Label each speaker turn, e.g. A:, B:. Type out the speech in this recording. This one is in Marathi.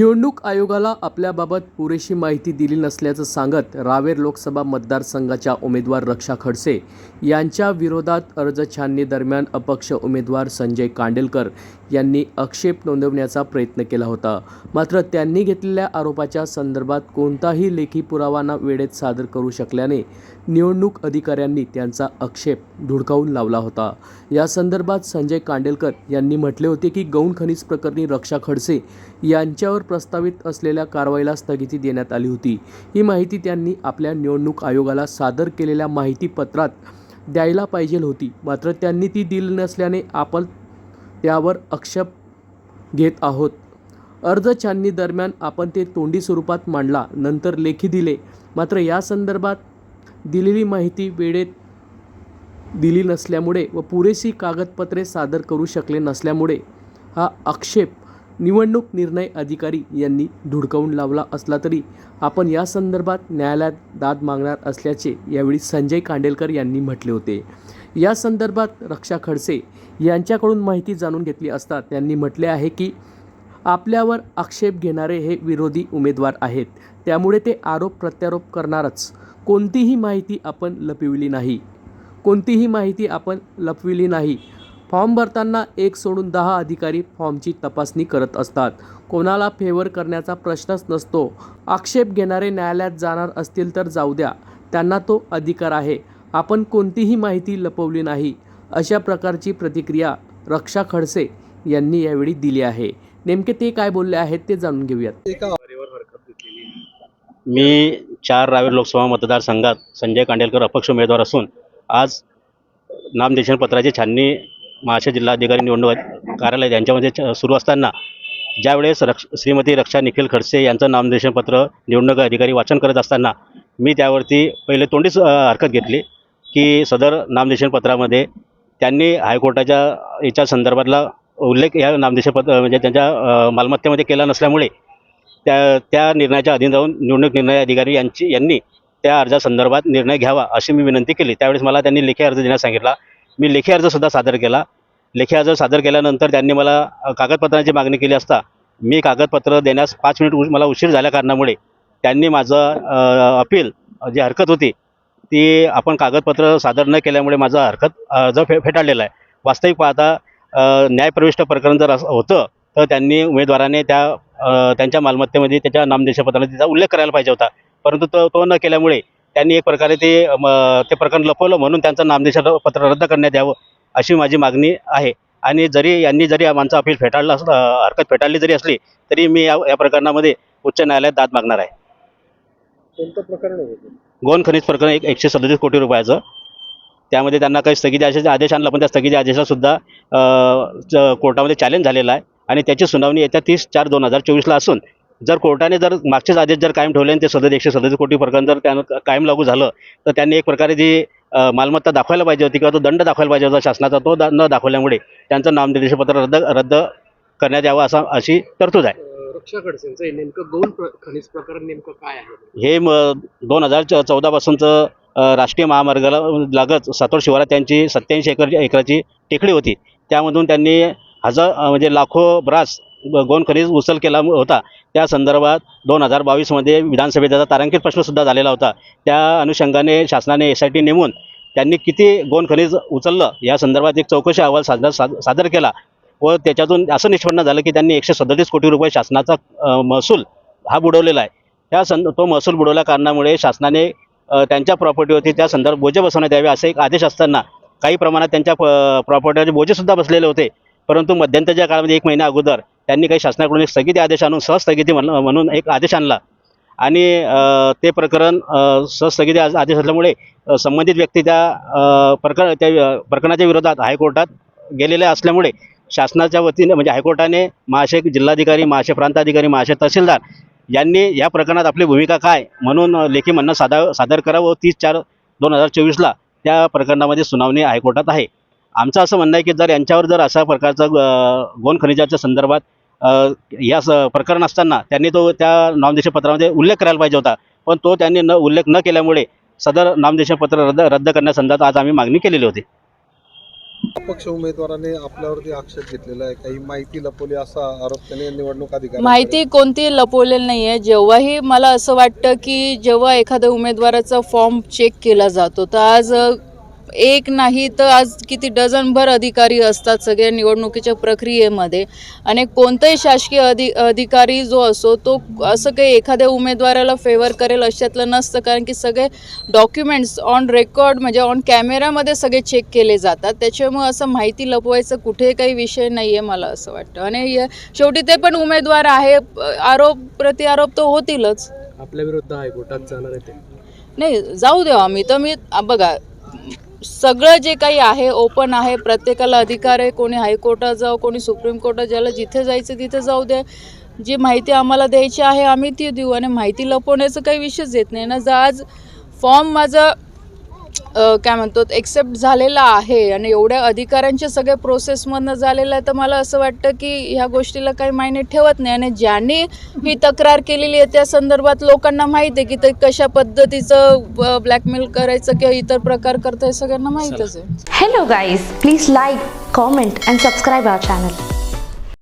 A: निवडणूक आयोगाला आपल्याबाबत पुरेशी माहिती दिली नसल्याचं सांगत रावेर लोकसभा मतदारसंघाच्या उमेदवार रक्षा खडसे यांच्या विरोधात अर्ज छाननी दरम्यान अपक्ष उमेदवार संजय कांडेलकर यांनी आक्षेप नोंदवण्याचा प्रयत्न केला होता. मात्र त्यांनी घेतलेल्या आरोपाच्या संदर्भात कोणताही लेखी पुरावा वेळेत सादर करू शकल्याने निवडणूक अधिकाऱ्यांनी त्यांचा आक्षेप धुडकावून लावला होता. या संदर्भात संजय कांडेलकर यांनी म्हटले होते की गौण खनिज प्रकरणी रक्षा खडसे यांच्यावर प्रस्तावित असलेल्या कारवाईला स्थगिती देण्यात आली होती. ही माहिती त्यांनी आपल्या निवडणूक आयोगाला सादर केलेल्या माहितीपत्रात द्यायला पाहिजे होती. मात्र त्यांनी ती दिली नसल्याने आपण त्यावर आक्षेप घेत आहोत. अर्ज छाननी दरम्यान आपण ते तोंडी स्वरूपात मांडला नंतर लेखी दिले. मात्र या संदर्भात दिलेली माहिती वेळेत दिली नसल्यामुळे व पुरेशी कागदपत्रे सादर करू शकले नसल्यामुळे हा आक्षेप निवडणूक निर्णय अधिकारी यांनी धुडकावून लावला असला तरी आपण या संदर्भात न्यायालयात दाद मागणार असल्याचे यावेळी संजय कांडेलकर यांनी म्हटले होते. या संदर्भात रक्षा खडसे यांच्याकडून माहिती जाणून घेतली असता त्यांनी म्हटले आहे की आपल्यावर आक्षेप घेणारे हे विरोधी उमेदवार आहेत. त्यामुळे ते आरोप प्रत्यारोप करणारच. कोणतीही माहिती आपण लपविली नाही. कोणतीही माहिती आपण लपविली नाही. फॉर्म भरताना एक सोडून दहा अधिकारी फॉर्मची तपासणी करत असतात. कोणाला फेवर करण्याचा प्रश्नच नसतो. आक्षेप घेणारे न्यायालयात जाणार असतील तर जाऊ द्या. त्यांना तो अधिकार आहे. आपण कोणतीही माहिती लपवली नाही. अशा प्रकारची प्रतिक्रिया रक्षा खडसे यांनी यावेळी दिली आहे. नेमके ते काय बोलले आहेत ते जाणून घेऊयात.
B: मी चार रावेर लोकसभा मतदारसंघात संजय कांडेलकर अपक्ष उमेदवार असून आज नामनिर्देशन पत्राची छाननी महाराष्ट्र जिल्हाधिकारी निवडणूक कार्यालय यांच्यामध्ये सुरू असताना ज्यावेळेस रक्ष श्रीमती रक्षा निखिल खडसे यांचं नामनिर्देशन पत्र निवडणूक अधिकारी वाचन करत असताना मी त्यावरती पहिले तोंडीच हरकत घेतली की सदर नामनिर्देशन पत्रामध्ये त्यांनी हायकोर्टाच्या याच्या संदर्भातला उल्लेख या नामदेशपत्र म्हणजे त्यांच्या मालमत्तेमध्ये केला नसल्यामुळे त्या त्या निर्णयाच्या अधीन राहून निवडणूक निर्णय अधिकारी यांची यांनी त्या अर्जासंदर्भात निर्णय घ्यावा अशी मी विनंती केली. त्यावेळेस मला त्यांनी लेखी अर्ज देण्यास सांगितला. मी लेखी अर्जसुद्धा सादर केला. लेखी अर्ज सादर केल्यानंतर त्यांनी मला कागदपत्रांची मागणी केली असता मी कागदपत्र देण्यास पाच मिनिट उ- मला उशीर झाल्या कारणामुळे त्यांनी माझं अपील जी हरकत होती ती आपण कागदपत्र सादर न केल्यामुळे माझं हरकत अर्ज फे फेटाळलेला आहे. वास्तविक पाहता न्यायप्रविष्ट प्रकरण जर असं होतं तर त्यांनी उमेदवाराने त्या त्यांच्या मालमत्तेमध्ये त्याच्या नामनिर्देशपत्रामध्ये त्याचा उल्लेख करायला पाहिजे होता. परंतु तो तो न केल्यामुळे त्यांनी एक प्रकारे ते ते प्रकरण लपवलं म्हणून त्यांचं नामनिर्देशन पत्र रद्द करण्यात यावं अशी माझी मागणी आहे. आणि जरी यांनी जरी आमचं अपील फेटाळलं असलं हरकत फेटाळली जरी असली तरी मी या या प्रकरणामध्ये उच्च न्यायालयात दाद मागणार आहे.
C: कोणतं प्रकरण
B: गोवन खनिज प्रकरण एक एकशे सदतीस कोटी रुपयाचं. त्यामध्ये त्यांना काही स्थगिती आदेश आदेश आणला पण त्या स्थगिती आदेशाला सुद्धा अ, च- कोर्टामध्ये चॅलेंज झालेला आहे. आणि त्याची सुनावणी येत्या तीस चार दोन हजार चोवीसला असून जर कोर्टाने जर मागचेच आदेश जर कायम ठेवले आणि ते सदर एकशे सदतीस कोटी प्रकरण जर त्यानं कायम लागू झालं तर त्यांनी एक प्रकारे जी मालमत्ता दाखवायला पाहिजे होती किंवा तो दंड दाखवायला पाहिजे होता शासनाचा तो दा- न दाखवल्यामुळे त्यांचं नामनिर्देशपत्र रद्द रद्द करण्यात यावं असा अशी तरतूद आहे.
C: रक्षा खडसेंचं हे नेमकं गौण प्र- खनिज प्रकरण नेमकं काय आहे?
B: हे म दोन हजार च चौदापासूनचं राष्ट्रीय महामार्गाला लागत सातोड शिवारात त्यांची सत्याऐंशी एकर एकराची टेकडी होती. त्यामधून त्यांनी हजार म्हणजे लाखो ब्रास ग- उचल केला होता. त्या संदर्भात दोन हजार बावीसमध्ये विधानसभेत त्याचा तारांकित प्रश्नसुद्धा झालेला होता. त्या अनुषंगाने शासनाने एस आय टी नेमून त्यांनी किती गोन खनिज उचललं? या संदर्भात एक चौकशी अहवाल सादर साद- सादर केला व त्याच्यातून असं निष्पन्न झालं की त्यांनी एकशे सदतीस कोटी रुपये शासनाचा महसूल हा बुडवलेला आहे. त्या सं तो महसूल बुडवल्या कारणामुळे शासनाने त्यांच्या प्रॉपर्टीवरती त्या संदर्भ बोजे बसवण्यात यावे असे एक आदेश असताना काही प्रमाणात त्यांच्या प्रॉपर्टीवरचे बोजेसुद्धा बसलेले होते. परंतु मध्यंतरच्या काळामध्ये एक महिन्या अगोदर त्यांनी काही शासनाकडून एक स्थगिती आदेश आणून सहस्थगिती म्हण म्हणून एक आदेश आणला. आणि ते प्रकरण सहस्थगिती आदेश असल्यामुळे संबंधित व्यक्ती त्या प्रकरण त्या प्रकरणाच्या विरोधात हायकोर्टात गेलेल्या असल्यामुळे शासनाच्या वतीने म्हणजे हायकोर्टाने महाशय जिल्हाधिकारी महाशय प्रांताधिकारी महाशय तहसीलदार यांनी या प्रकरणात आपली भूमिका काय म्हणून लेखी म्हणणं सादा सादर करावं व तीस चार दोन हजार चोवीसला त्या प्रकरणामध्ये सुनावणी हायकोर्टात आहे. आमचं असं म्हणणं आहे की जर यांच्यावर जर अशा प्रकारचं गोन खनिजाच्या संदर्भात या स प्रकरण असताना त्यांनी तो त्या नामनिर्देशन पत्रामध्ये उल्लेख करायला पाहिजे होता. पण तो त्यांनी न उल्लेख न केल्यामुळे सदर नामनिर्देशन पत्र रद्द रद्द करण्यासंदर्भात आज आम्ही मागणी केलेली होती.
D: अपक्ष उमेदवाराने आपल्यावरती आक्षेप घेतलेला आहे. काही माहिती लपवली असा आरोप त्याने निवडणूक अधिकारी
E: माहिती कोणती लपवलेली नाही आहे जेव्हाही मला असं वाटतं की जेव्हा एखाद्या उमेदवाराचा फॉर्म चेक केला जातो तर आज एक नाही तर आज किती डझनभर अधिकारी असतात सगळ्या निवडणुकीच्या प्रक्रियेमध्ये. आणि कोणताही शासकीय अधि अधिकारी जो असो तो असं काही एखाद्या उमेदवाराला फेवर करेल अशातलं नसतं. कारण की सगळे डॉक्युमेंट्स ऑन रेकॉर्ड म्हणजे ऑन कॅमेरामध्ये सगळे चेक केले जातात. त्याच्यामुळे असं माहिती लपवायचं कुठे काही विषय नाही आहे मला असं वाटतं. आणि शेवटी ते पण उमेदवार आहे. आरोप प्रतिआरोप तर होतीलच.
C: आपल्या विरुद्ध हायकोर्टात जाणार आहे ते.
E: नाही जाऊ द्या आम्ही. तर मी बघा सगळं जे काही आहे ओपन आहे प्रत्येकाला अधिकार आहे कोणी हायकोर्टात जाऊ कोणी सुप्रीम कोर्टात ज्याला जिथे जायचं तिथे जाऊ दे जी माहिती आम्हाला द्यायची आहे आम्ही ती देऊ. आणि माहिती लपवण्याचं काही विषयच येत नाही. ना जर आज फॉर्म माझा काय म्हणतो एक्सेप्ट झालेला आहे आणि एवढ्या अधिकाऱ्यांच्या सगळ्या प्रोसेसमधनं झालेलं आहे तर मला असं वाटतं की ह्या गोष्टीला काही मायने ठेवत नाही. आणि ज्यांनी ही तक्रार केलेली आहे त्या संदर्भात लोकांना माहिती आहे की ते कशा पद्धतीचं ब्लॅकमेल करायचं किंवा इतर प्रकार करतं हे सगळ्यांना माहीतच आहे.
F: Hello guys please like comment and subscribe our channel